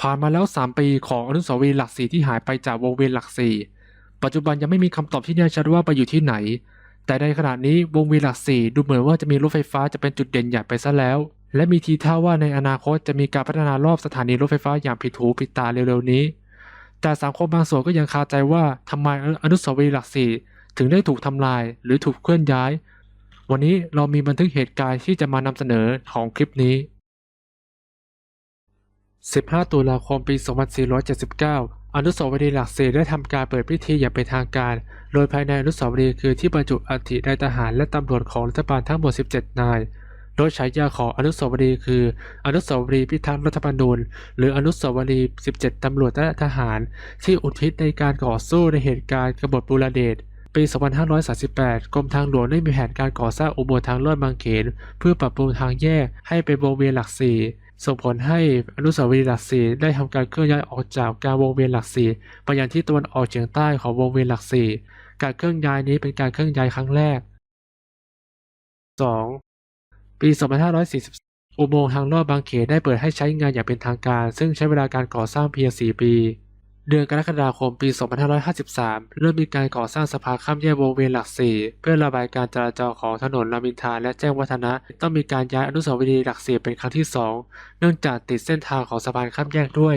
ผ่านมาแล้ว 3 ปีของอนุสาวรีย์หลักสีที่หายไปจากวงเวียนหลักสีปัจจุบันยังไม่มีคำตอบที่แน่ชัดว่าไปอยู่ที่ไหน แต่ในขณะนี้วงเวียนหลักสีดูเหมือนว่าจะมีรถไฟฟ้าจะเป็นจุดเด่นใหญ่ไปซะแล้ว และมีทีท่าว่าในอนาคตจะมีการพัฒนารอบสถานีรถไฟฟ้าอย่างผิดหูผิดตาเร็วๆนี้ แต่สังคมบางส่วนก็ยังคาใจว่าทำไมอนุสาวรีย์หลักสีถึงได้ถูกทำลายหรือถูกเคลื่อนย้าย วันนี้เรามีบันทึกเหตุการณ์ที่จะมานำเสนอของคลิปนี้ 15 ตุลาคมปี 2479 อนุสาวรีย์หลักสี่ได้ทำการเปิดพิธีอย่างเป็นทางการ โดยภายในอนุสาวรีย์คือที่บรรจุอัฐินายทหารและตำรวจของรัฐบาลทั้งหมด 17 นาย โดยฉายาของอนุสาวรีย์คือ อนุสาวรีย์พิทักษ์รัฐธรรมนูญ หรืออนุสาวรีย์ 17 ตำรวจและทหาร ที่อุทิศในการต่อสู้ในเหตุการณ์กบฏบูรเดชปี 2538 กรมทางหลวงได้มีแผนการก่อสร้างอุโมงค์ทางลอดบางเขน เพื่อปรับปรุงทางแยกให้เป็นวงเวียนหลักสี่ ส่งผลให้อนุสาวรีย์หลักสี่ได้ทำการเคลื่อนย้ายออกจากการวงเวียนหลักสี่ไปยังที่ตะวันออกเฉียงใต้ของวงเวียนหลักสี่การเคลื่อนย้ายนี้เป็นการเคลื่อนย้ายครั้งแรก 2. ปี 2540 อุโมงค์ทางลอดบางเขนได้เปิดให้ใช้งานอย่างเป็นทางการ ซึ่งใช้เวลาการก่อสร้างเพียง4ปี เดือนกรกฎาคมปี 2553 เริ่มมีการก่อสร้างสะพานข้ามแยกวงเวียนหลักสี่เพื่อระบายการจราจรของถนนรามอินทราและแจ้งวัฒนะ ต้องมีการย้ายอนุสาวรีย์หลักสี่เป็นครั้งที่ 2 เนื่องจากติดเส้นทางของสะพานข้ามแยกด้วย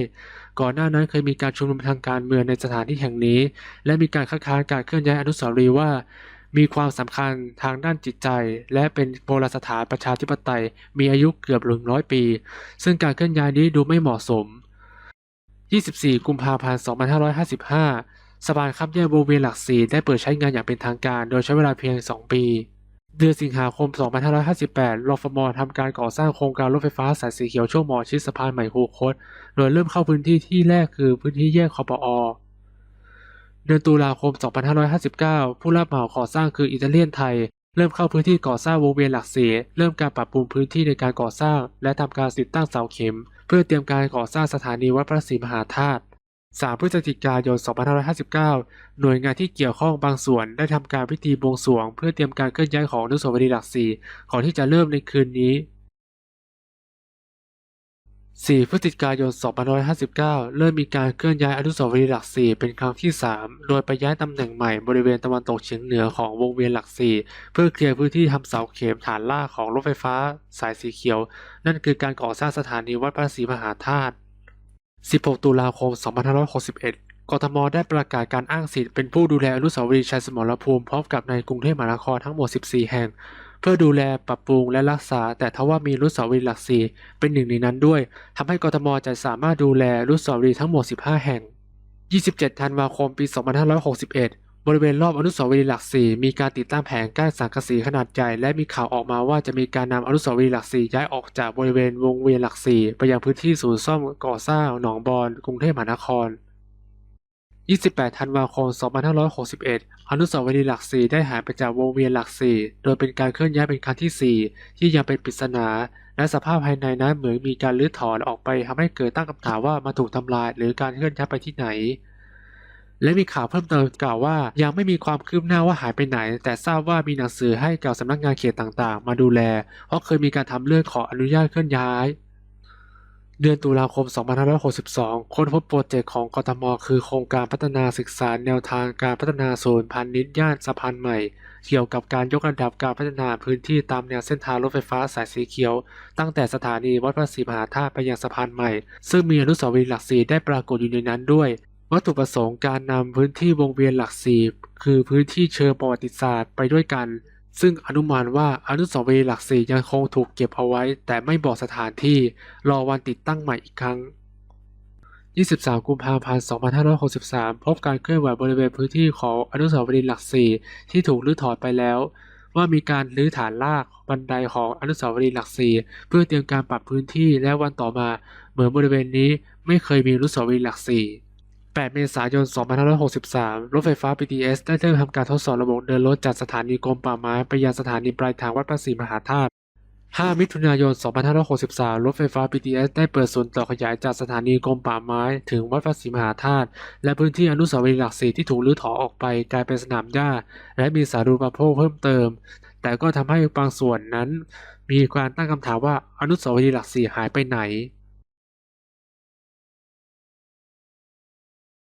ก่อนหน้านั้นเคยมีการชุมนุมทางการเมืองในสถานที่แห่งนี้ และมีการคัดค้านการเคลื่อนย้ายอนุสาวรีย์ว่ามีความสำคัญทางด้านจิตใจ และเป็นโบราณสถานประชาธิปไตย มีอายุเกือบ100ปี ซึ่งการเคลื่อนย้ายนี้ดูไม่เหมาะสม 24 กุมภาพันธ์ 2555 สะพานข้ามแยกวงเวียนหลักสี่ได้เปิดใช้งานอย่างเป็นทางการ โดยใช้เวลาเพียง 2 ปี เดือนสิงหาคม 2558 รฟมทำการก่อสร้างโครงการรถไฟฟ้าสายสีเขียวช่วงหมอชิดสะพานใหม่คูคต โดยเริ่มเข้าพื้นที่ที่แรกคือพื้นที่แยกคอปอเดือนตุลาคม 2559 ผู้รับเหมาก่อสร้างคืออิตาเลียนไทย เริ่มเข้าพื้นที่ก่อสร้างวงเวียนหลักสี่เริ่มการปรับปรุงพื้นที่ในการก่อสร้าง และทำการติดตั้งเสาเข็ม เพื่อเตรียมการก่อสร้างสถานีวัดพระศรีมหาธาตุ 3 พฤศจิกายน 2559 หน่วยงานที่เกี่ยวข้องบางส่วนได้ทำการพิธีบวงสรวง เพื่อเตรียมการเคลื่อนย้ายของอนุสาวรีย์หลักสี่ก่อนที่จะเริ่มในคืนนี้ 4 พฤศจิกายน 2559 เริ่มมีการเคลื่อนย้ายอนุสาวรีย์หลักสี่เป็นครั้งที่ 3 โดยไปย้ายตำแหน่งใหม่บริเวณตะวันตกเฉียงเหนือของวงเวียนหลักสี่เพื่อเคลียร์พื้นที่ทำเสาเข็มฐานล่าของรถไฟฟ้า สายสีเขียว นั่นคือการก่อสร้างสถานีวัดพระศรีมหาธาตุ 16 ตุลาคม 2561 กทมได้ประกาศการอ้างสิทธิ์เป็นผู้ดูแลอนุสาวรีย์ชัยสมรภูมิพร้อมกับในกรุงเทพมหานครทั้งหมด 14 แห่ง เพื่อดูแลปรับปรุงและรักษา แต่ทว่ามีอนุสาวรีหลักสี่เป็นหนึ่งในนั้นด้วยทำให้กทมจะสามารถดูแลอนุสาวรีทั้งหมด 15 แห่ง 27 ธันวาคม ปี 2561 บริเวณรอบอนุสาวรีย์หลักสี่มีการติดตั้งแผงกั้นสังกะสีขนาดใหญ่และมีข่าวออกมาว่าจะมีการนำอนุสาวรีย์หลักสี่ย้ายออกจากบริเวณวงเวียนหลักสี่ไปยังพื้นที่ศูนย์ซ่อมก่อสร้างหนองบอนกรุงเทพมหานคร 28 ธันวาคม 2561 อนุสาวรีย์หลักสี่ได้หายไปจากวงเวียนหลักสี่ โดยเป็นการเคลื่อนย้ายเป็นครั้งที่ 4 ที่ยังเป็นปริศนา และสภาพภายในนั้นเหมือนมีการรื้อถอนออกไปทำให้เกิดตั้งคำถามว่ามาถูกทำลาย หรือการเคลื่อนย้ายไปที่ไหน และมีข่าวเพิ่มเติมกล่าวว่า ยังไม่มีความคืบหน้าว่าหายไปไหน แต่ทราบว่ามีหนังสือให้กับสำนักงานเขตต่างๆ มาดูแล เพราะเคยมีการทำเรื่องขออนุญาตเคลื่อนย้าย เดือนตุลาคม 2562 ค้นพบโปรเจกต์ของกทม คือโครงการพัฒนาศึกษาแนวทางการพัฒนาศูนย์พาณิชย์ย่านสะพานใหม่ เกี่ยวกับการยกระดับการพัฒนาพื้นที่ตามแนวเส้นทางรถไฟฟ้าสายสีเขียว ตั้งแต่สถานีวัดพระศรีมหาธาตุไปยังสะพานใหม่ ซึ่งมีอนุสาวรีย์หลักสีได้ปรากฏอยู่ในนั้นด้วย วัตถุประสงค์การนำพื้นที่วงเวียนหลักสีคือพื้นที่เชิงประวัติศาสตร์ไปด้วยกัน ซึ่งอนุมานว่าอนุสาวรีย์หลักสี่ยังคงถูกเก็บเอาไว้ แต่ไม่บอกสถานที่รอวันติดตั้งใหม่อีกครั้ง 23 กุมภาพันธ์ 2563 พบการเคลื่อนไหวบริเวณพื้นที่ของอนุสาวรีย์หลักสี่ที่ถูกรื้อถอนไปแล้ว ว่ามีการรื้อฐานรากบันไดของอนุสาวรีย์หลักสี่เพื่อเตรียมการปรับพื้นที่และวันต่อมา เหมือนบริเวณนี้ไม่เคยมีอนุสาวรีย์หลักสี่ 8 เมษายน 2563 รถไฟฟ้า BTS ได้เริ่มทำการทดสอบระบบเดินรถจากสถานีกรมป่าไม้ไปยังสถานีปลายทางวัดพระศรีมหาธาตุ 5 มิถุนายน 2563 รถไฟฟ้า BTS ได้เปิดศูนย์ต่อขยายจากสถานีกรมป่าไม้ถึงวัดพระศรีมหาธาตุและพื้นที่อนุสาวรีย์หลักสี่ที่ถูกรื้อถอนออกไปกลายเป็นสนามหญ้า และมีสาธารณูปโภคเพิ่มเติม แต่ก็ทำให้บางส่วนนั้น มีการตั้งคำถามว่าอนุสาวรีย์หลักสี่หายไปไหน